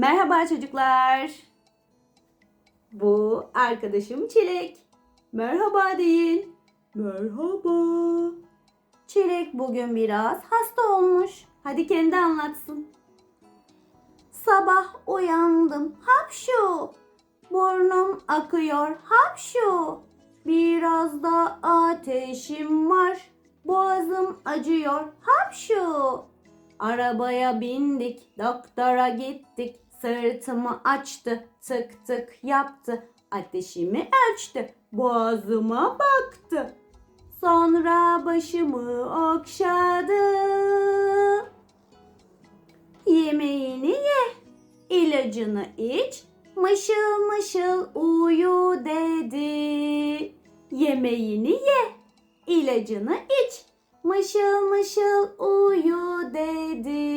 Merhaba çocuklar. Bu arkadaşım Çilek. Merhaba deyin. Merhaba. Çilek bugün biraz hasta olmuş. Hadi kendi anlatsın. Sabah uyandım. Hapşu. Burnum akıyor. Hapşu. Biraz da ateşim var. Boğazım acıyor. Hapşu. Arabaya bindik, doktora gittik. Sırtımı açtı, tık tık yaptı. Ateşimi ölçtü, boğazıma baktı. Sonra başımı okşadı. Yemeğini ye, ilacını iç, mışıl mışıl uyu dedi. Yemeğini ye, ilacını iç, mışıl mışıl uyu dedi.